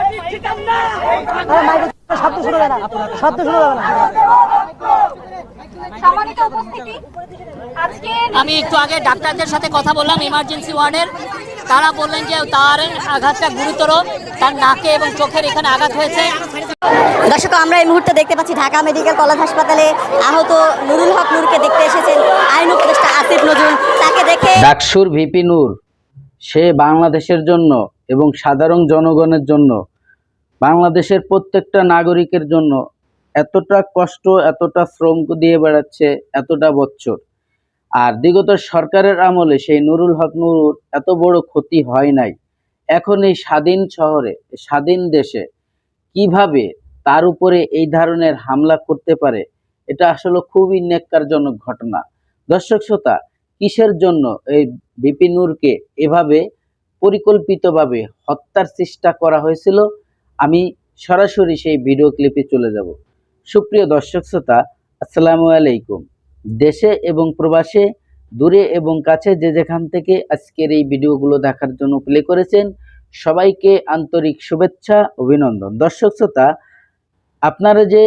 আরে মাইকে শব্দ শোনা যাবে না শব্দ শোনা যাবে না সম্মানিত উপস্থিতি আজকে আমি একটু আগে ডাক্তারদের সাথে কথা বললাম ইমার্জেন্সি ওয়ার্ডের তারা বললেন যে তার আঘাতটা গুরুতর তার নাকে এবং চোখের এখানে আঘাত হয়েছে। দর্শক আমরা এই মুহূর্তে দেখতে পাচ্ছি ঢাকা মেডিকেল কলেজ হাসপাতালে আহত নুরুল হক নূরকে দেখতে এসেছেন আইন উপদেষ্টা আসিফ নজরুল। তাকে দেখে ডাকসুর ভিপি নূর সে বাংলাদেশের জন্য এবং সাধারণ জনগণের জন্য, বাংলাদেশের প্রত্যেকটা নাগরিকের জন্য এতটা কষ্ট, এতটা শ্রম দিয়ে বেড়াচ্ছে, এতটা বছর আর বিগত সরকারের আমলে সেই নুরুল হক নুরুর এত বড় ক্ষতি হয় নাই। এখন এই স্বাধীন শহরে, স্বাধীন দেশে কীভাবে তার উপরে এই ধরনের হামলা করতে পারে, এটা আসলে খুবই ন্যাক্কারজনক ঘটনা। দর্শক শ্রোতা, কিসের জন্য এই বিপিন নূরকে এভাবে পরিকল্পিতভাবে হত্যার চেষ্টা করা হয়েছিল, আমি সরাসরি সেই ভিডিও ক্লিপে চলে যাব। সুপ্রিয় দর্শক শ্রোতা, আসসালামু আলাইকুম। দেশে এবং প্রবাসে, দূরে এবং কাছে যে যেখান থেকে আজকের এই ভিডিওগুলো দেখার জন্য প্লে করেছেন, সবাইকে আন্তরিক শুভেচ্ছা, অভিনন্দন। দর্শক শ্রোতা, আপনারা যে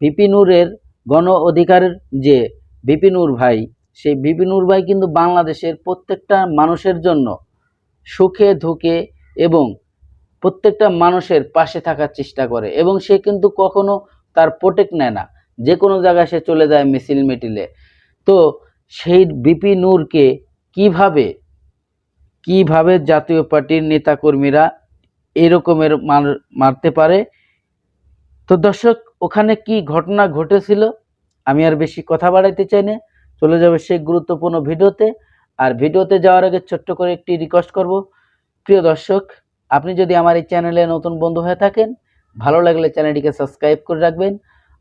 বিপিনুরের গণ অধিকারের যে বিপিনুর ভাই, সেই বিপিনুর ভাই কিন্তু বাংলাদেশের প্রত্যেকটা মানুষের জন্য সুখে দুঃখে এবং প্রত্যেকটা মানুষের পাশে থাকার চেষ্টা করে এবং সে কিন্তু কখনো তার প্রোটেক্ট নেয় না। যে কোনো জায়গায় সে চলে যায় মিছিল মিটিলে। তো সেই বিপি নূরকে কীভাবে কীভাবে জাতীয় পার্টির নেতাকর্মীরা এরকমের মার, মারতে পারে? তো দর্শক, ওখানে কি ঘটনা ঘটেছিল? আমি আর বেশি কথা বাড়াইতে চাই না। চলে যাবে সেই গুরুত্বপূর্ণ ভিডিওতে। আর ভিডিওতে যাওয়ার আগে ছোট্ট করে একটি রিকোয়েস্ট করব। প্রিয় দর্শক, আপনি যদি আমার এই চ্যানেলে নতুন বন্ধু হয়ে থাকেন, ভালো লাগলে চ্যানেলটিকে সাবস্ক্রাইব করে রাখবেন।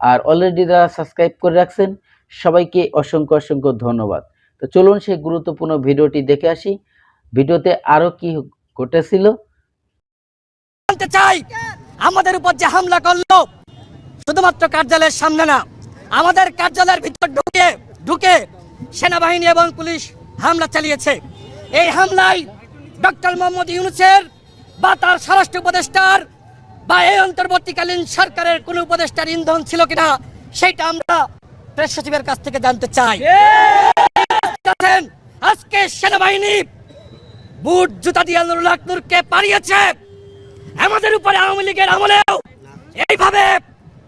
আর অলরেডি যারা সাবস্ক্রাইব করে রাখছেন, সবাইকে অসংখ্য অসংখ্য ধন্যবাদ। তো চলুন সেই গুরুত্বপূর্ণ ভিডিওটি দেখে আসি। ভিডিওতে আরও কি ঘটেছিল? জানতে চাই, আমাদের উপর যে হামলা করল, শুধুমাত্র কার্যালয়ের সামনে না, আমাদের কার্যালয়ের ভিতর ঢুকে ঢুকে সেনাবাহিনী এবং পুলিশ হামলা চালিয়েছে। এই হামলায় ডক্টর মোহাম্মদ ইউনুসের বা তার স্বরাষ্ট্র উপদেষ্টার বা এই অন্তর্বর্তীকালীন সরকারের কোন উপদেষ্টার ইন্ধন ছিল কিনা, সেটা আমরা প্রেস সচিবের কাছ থেকে জানতে চাই। আজকে সেনাবাহিনী বুট, জুতা দিয়ে নুরুল হক নূরকে পালিয়েছে আমাদের উপরে আওয়ামী লীগের আমলেও এইভাবে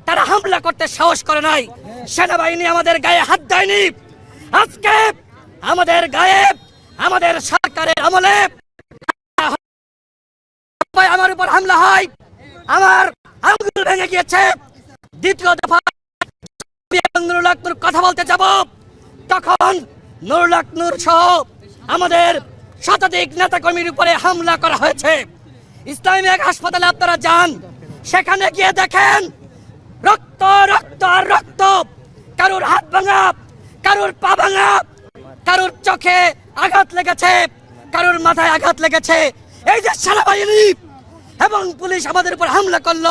তারা হামলা করতে সাহস করে নাই। সেনাবাহিনী আমাদের গায়ে হাত দেয়নি। আজকে আমাদের গায়ে আমাদের সরকারের আমলে আমার উপর হামলা হয়, আমার আঙ্গুল ভেঙে গিয়েছে। দ্বিতীয় দফা নুরুল হক নূর কথা বলতে যাব। তখন নুরুল হক নূর সহ আমাদের শতাধিক নেতাকর্মীর উপরে হামলা করা হয়েছে। ইসলামী এক হাসপাতালে আপনারা যান, সেখানে গিয়ে দেখেন রক্ত রক্ত আর রক্ত। কারুর হাত ভাঙা, কারুর পা ভাঙা কারুর চোখে আঘাত লেগেছে, কারোর মাথায় আঘাত লেগেছে। এই যে সেনাবাহিনী এবং পুলিশ আমাদের উপর হামলা করল